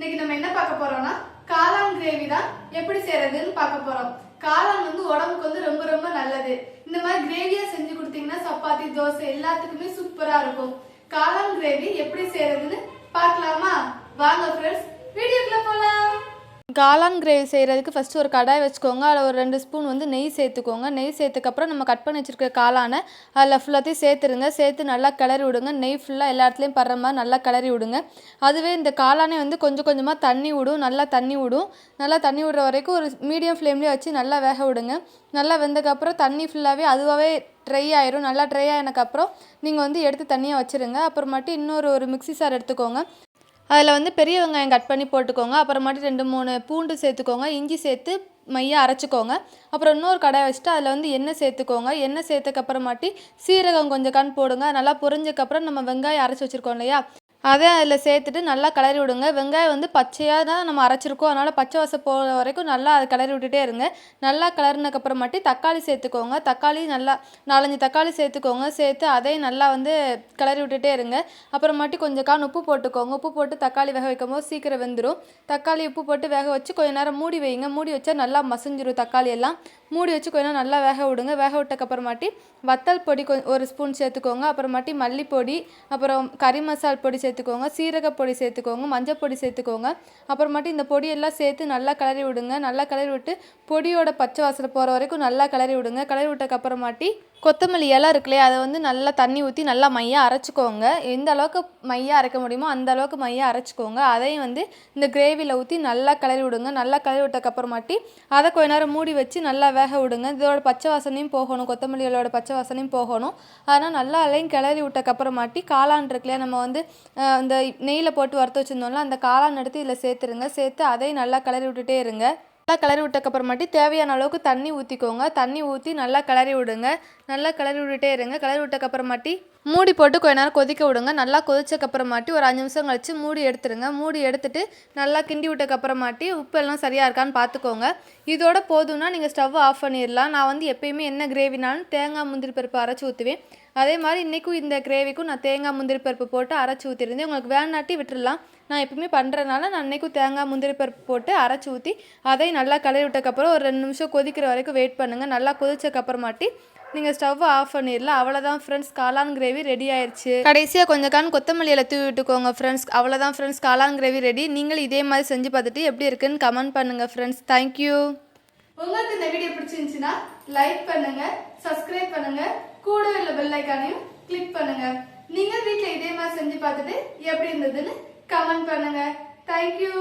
இன்னைக்கு நம்ம என்ன பார்க்க போறோம்னா காளான் கிரேவி தான் எப்படி செய்யறதுன்னு பார்க்க போறோம். காளான் வந்து உடம்புக்கு வந்து ரொம்ப ரொம்ப நல்லது. இந்த மாதிரி கிரேவியா செஞ்சு கொடுத்தீங்கன்னா சப்பாத்தி தோசை எல்லாத்துக்குமே சூப்பரா இருக்கும். காளான் கிரேவி எப்படி செய்யறதுன்னு பார்க்கலாமா? வாங்க ஃப்ரெண்ட்ஸ் வீடியோக்குள்ள காளான் கிரேவி செய்கிறதுக்கு ஃபஸ்ட்டு ஒரு கடாய் வச்சுக்கோங்க. அதில் ஒரு ரெண்டு ஸ்பூன் வந்து நெய் சேர்த்துக்கோங்க. நெய் சேர்த்துக்கப்புறம் நம்ம கட் பண்ணி வச்சுருக்க காளானை அதில் ஃபுல்லாத்தையும் சேர்த்துருங்க. சேர்த்து நல்லா கிளறி விடுங்க. நெய் ஃபுல்லாக எல்லா இடத்துலையும் படுற மாதிரி நல்லா கிளறி விடுங்க. அதுவே இந்த காளானே வந்து கொஞ்சம் கொஞ்சமாக தண்ணி விடும். நல்லா தண்ணி விடும். நல்லா தண்ணி விடுற வரைக்கும் ஒரு மீடியம் ஃப்ளேம்லேயே வச்சு நல்லா வேக விடுங்க. நல்லா வெந்ததுக்கப்புறம் தண்ணி ஃபுல்லாகவே அதுவாகவே ட்ரை ஆயிரும். நல்லா ட்ரை ஆனதுக்கப்புறம் நீங்கள் வந்து எடுத்து தனியாக வச்சுருங்க. அப்புறமாட்டி இன்னொரு ஒரு மிக்ஸி சார் எடுத்துக்கோங்க. அதில் வந்து பெரிய வெங்காயம் கட் பண்ணி போட்டுக்கோங்க. அப்புறமாட்டி ரெண்டு மூணு பூண்டு சேர்த்துக்கோங்க. இஞ்சி சேர்த்து மையாக அரைச்சிக்கோங்க. அப்புறம் இன்னொரு கடாய் வச்சுட்டு அதில் வந்து எண்ணெய் சேர்த்துக்கோங்க. எண்ணெய் சேர்த்துக்கப்புறமாட்டி சீரகம் கொஞ்சம் கண் போடுங்க. நல்லா பொரிஞ்சக்கப்புறம் நம்ம வெங்காயம் அரைச்சி வச்சுருக்கோம் இல்லையா? அதை அதில் சேர்த்துட்டு நல்லா கிளறி விடுங்க. வெங்காயம் வந்து பச்சையாக தான் நம்ம அரைச்சிருக்கோம். அதனால் பச்சை வாசம் போகிற வரைக்கும் நல்லா அதை கிளறி விட்டுட்டே இருங்க. நல்லா கிளறினக்கப்புறமாட்டி தக்காளி சேர்த்துக்கோங்க. தக்காளி நல்லா நாலஞ்சு தக்காளி சேர்த்துக்கோங்க. சேர்த்து அதையும் நல்லா வந்து கிளறி விட்டுட்டே இருங்க. அப்புறமாட்டி கொஞ்சம் கான் உப்பு போட்டுக்கோங்க. உப்பு போட்டு தக்காளி வேக வைக்கும் போது சீக்கிரம் வெந்துடும் தக்காளி உப்பு போட்டு வேக வச்சு கொஞ்ச நேரம் மூடி வைங்க. மூடி வச்சா நல்லா மசிஞ்சிரும் தக்காளி எல்லாம். மூடி வச்சு கொஞ்ச நேரம் நல்லா வேக விடுங்க. வேக விட்டக்கப்புறமாட்டி வத்தல் பொடி கொ ஒரு ஸ்பூன் சேர்த்துக்கோங்க. அப்புறமாட்டி மல்லிப்பொடி அப்புறம் கறி மசால் பொடி சேர்த்து சேர்த்துக்கோங்க. சீரக பொடி சேர்த்துக்கோங்க. மஞ்சள் பொடி சேர்த்துக்கோங்க. அப்புறமாட்டி இந்த பொடியெல்லாம் சேர்த்து நல்லா கிளறி விடுங்க நல்லா கிளறி விட்டு பொடியோட பச்சை வாசனை போகிற வரைக்கும் நல்லா கிளறி விடுங்க கிளறி விட்டக்கப்புறமாட்டி கொத்தமல்லி இலை இருக்குல்லையே அதை வந்து நல்லா தண்ணி ஊற்றி நல்லா மையாக அரைச்சிக்கோங்க. எந்த அளவுக்கு மையாக அரைக்க முடியுமோ அந்த அளவுக்கு மையாக அரைச்சிக்கோங்க. அதையும் வந்து இந்த கிரேவியில் ஊற்றி நல்லா கிளறி விடுங்க. நல்லா கிளறி விட்டக்கப்புறமாட்டி அதை கொஞ்ச நேரம் மூடி வச்சு நல்லா வேக விடுங்க. இதோட பச்சை வாசனையும் போகணும். கொத்தமல்லி இலையோட பச்சை வாசனையும் போகணும். அதனால் நல்லா அலையும் கிளறி விட்டக்கப்புறமாட்டி காளான் இருக்குல்லையா நம்ம வந்து அந்த இந்த நெய்யில் போட்டு வறுத்து வச்சுருந்தோம்ல அந்த காளான் எடுத்து இதில் சேர்த்துருங்க. சேர்த்து அதையும் நல்லா கிளறி விட்டுட்டே இருங்க. நல்லா கிளறி விட்டக்கப்புறமாட்டி தேவையான அளவுக்கு தண்ணி ஊற்றிக்கோங்க தண்ணி ஊற்றி நல்லா கிளறி விடுங்க. நல்லா கிளறி விட்டுட்டே இருங்க. கிளறி விட்டக்கப்புறமாட்டி மூடி போட்டு கொஞ்ச நேரம் கொதிக்க விடுங்க. நல்லா கொதிச்சக்கப்புறமாட்டி ஒரு அஞ்சு நிமிஷம் கழித்து மூடி எடுத்துருங்க. மூடி எடுத்துட்டு நல்லா கிண்டி விட்டக்கப்புறமாட்டி உப்பு எல்லாம் சரியாக இருக்கான்னு பார்த்துக்கோங்க இதோட போதும்னா நீங்கள் ஸ்டவ் ஆஃப் பண்ணிடலாம் நான் வந்து எப்பயுமே என்ன கிரேவினாலும் தேங்காய் முந்திரி பருப்பு அரைச்சி ஊற்றுவேன் அதே மாதிரி இன்றைக்கும் இந்த கிரேவிக்கும் நான் தேங்காய் முந்திரி பருப்பு போட்டு அரைச்சி ஊற்றிருந்தேன் உங்களுக்கு வேணாட்டி விட்டுடலாம் நான் எப்பவுமே பண்ணுறதுனால நான் இன்றைக்கும் தேங்காய் முந்திரி பருப்பு போட்டு அரைச்சி ஊற்றி அதையும் நல்லா கலரி விட்டக்கப்புறம் ஒரு ரெண்டு நிமிஷம் கொதிக்கிற வரைக்கும் வெயிட் பண்ணுங்கள் நல்லா கொதிச்சக்கப்புறமாட்டி நீங்கள் ஸ்டவ் ஆஃப் பண்ணிடலாம். அவ்வளோதான் ஃப்ரெண்ட்ஸ் காளான் கிரேவி ரெடி ஆயிடுச்சு கடைசியாக கொஞ்சம் கான் கொத்தமல்லி இலை தூவி விட்டுக்கோங்க ஃப்ரெண்ட்ஸ் அவ்வளோதான் ஃப்ரெண்ட்ஸ் காளான் கிரேவி ரெடி நீங்களும் இதே மாதிரி செஞ்சு பார்த்துட்டு எப்படி இருக்குன்னு கமெண்ட் பண்ணுங்கள் ஃப்ரெண்ட்ஸ் தேங்க்யூ உங்களுக்கு இந்த வீடியோ பிடிச்சிருந்துச்சுன்னா லைக் பண்ணுங்கள் சப்ஸ்கிரைப் பண்ணுங்கள் கூட உள்ள பெல் ஐக்கானையும் கிளிக் பண்ணுங்க. நீங்க வீட்டுல இதே மாதிரி செஞ்சு பார்த்துட்டு எப்படி இருந்ததுன்னு கமெண்ட் பண்ணுங்க. தேங்க்யூ